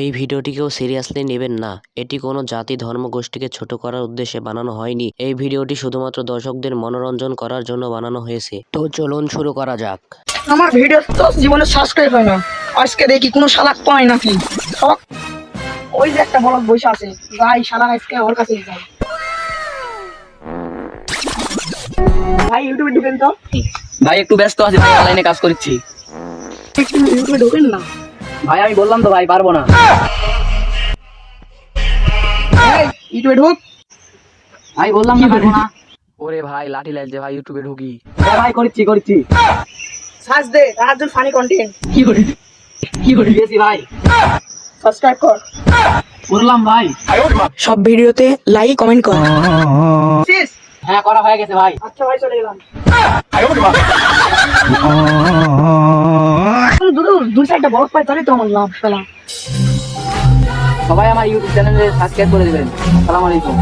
এই ভিডিওটিকেও সিরিয়াসলি নেবেন না। এটি কোনো জাতি ধর্ম গোষ্ঠীকে ছোট করার উদ্দেশ্যে বানানো হয়নি। এই ভিডিওটি শুধুমাত্র দর্শকদের মনোরঞ্জন করার জন্য বানানো হয়েছে। তো চলুন শুরু করা যাক। আমার ভিডিও তো জীবনে সাবস্ক্রাইব হয় না। আজকে দেখি কোনো শালাক পায় নাকি? ওই যে একটা বড় বসে আছে। যাই শালাক আজকে ওর কাছে যাই ভাই ইউটিউবে ঢুকেন তো। ভাই একটু ব্যস্ত আছি ভাই অনলাইনে কাজ করছি। ইউটিউবে ঢুকেন না। ভাই আমি বললাম তো ভাই পারব না। ইউটিউবে ঢুক। ভাই বললাম না পারব না। ওরে ভাই লাঠি লাগছে ভাই ইউটিউবে ঢুকি। ভাই করছি করছি সার্চ দে তার ফানি কন্টেন্ট কি করে? কি করে? দিয়েছি ভাই। সাবস্ক্রাইব কর। বললাম ভাই। সব ভিডিওতে লাইক কমেন্ট কর। হ্যাঁ করা হয়ে গেছে ভাই। আচ্ছা ভাই চলে গেলাম। দুই সাইডটা বরফ পাই তাহলে তো আমার লাভ পেলাম। সবাই আমার ইউটিউব চ্যানেলে সাবস্ক্রাইব করে দেবেন। আসসালামু আলাইকুম।